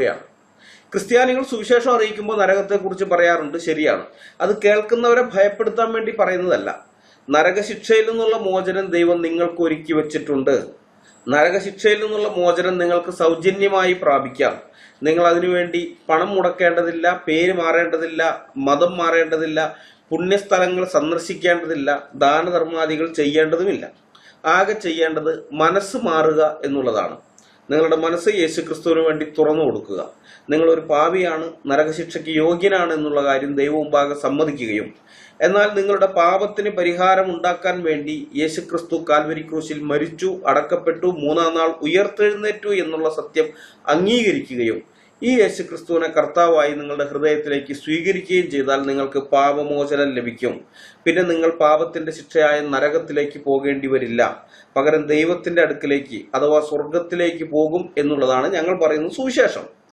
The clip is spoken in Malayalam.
ാണ് ക്രിസ്ത്യാനികൾ സുവിശേഷം അറിയിക്കുമ്പോൾ നരകത്തെക്കുറിച്ച് പറയാറുണ്ട് ശരിയാണ്. അത് കേൾക്കുന്നവരെ ഭയപ്പെടുത്താൻ വേണ്ടി പറയുന്നതല്ല. നരകശിക്ഷയിൽ നിന്നുള്ള മോചനം ദൈവം നിങ്ങൾക്ക് ഒരുക്കി വെച്ചിട്ടുണ്ട്. നരകശിക്ഷയിൽ നിന്നുള്ള മോചനം നിങ്ങൾക്ക് സൗജന്യമായി പ്രാപിക്കാം. നിങ്ങൾ അതിനുവേണ്ടി പണം മുടക്കേണ്ടതില്ല പേര് മാറേണ്ടതില്ല മതം മാറേണ്ടതില്ല പുണ്യസ്ഥലങ്ങൾ സന്ദർശിക്കേണ്ടതില്ല ദാനധർമാദികൾ ചെയ്യേണ്ടതുമില്ല. ആകെ ചെയ്യേണ്ടത് മനസ്സ് മാറുക എന്നുള്ളതാണ്. നിങ്ങളുടെ മനസ്സ് യേശു ക്രിസ്തുവിന് വേണ്ടി തുറന്നു കൊടുക്കുക. നിങ്ങൾ ഒരു പാപിയാണ് നരകശിക്ഷയ്ക്ക് യോഗ്യനാണ് എന്നുള്ള കാര്യം ഭാഗം സമ്മതിക്കുകയും എന്നാൽ നിങ്ങളുടെ പാപത്തിന് പരിഹാരം ഉണ്ടാക്കാൻ വേണ്ടി യേശു ക്രിസ്തു കാൽവരി ക്രൂശിൽ മരിച്ചു അടക്കപ്പെട്ടു മൂന്നാം നാൾ ഉയർത്തെഴുന്നേറ്റു എന്നുള്ള സത്യം അംഗീകരിക്കുകയും ഈ യേശു ക്രിസ്തുവിനെ കർത്താവായി നിങ്ങളുടെ ഹൃദയത്തിലേക്ക് സ്വീകരിക്കുകയും ചെയ്താൽ നിങ്ങൾക്ക് പാപമോചനം ലഭിക്കും. പിന്നെ നിങ്ങൾ പാപത്തിന്റെ ശിക്ഷയായ നരകത്തിലേക്ക് പോകേണ്ടി വരില്ല. പകരം ദൈവത്തിന്റെ അടുക്കിലേക്ക് അഥവാ സ്വർഗത്തിലേക്ക് പോകും എന്നുള്ളതാണ് ഞങ്ങൾ പറയുന്ന സുവിശേഷം.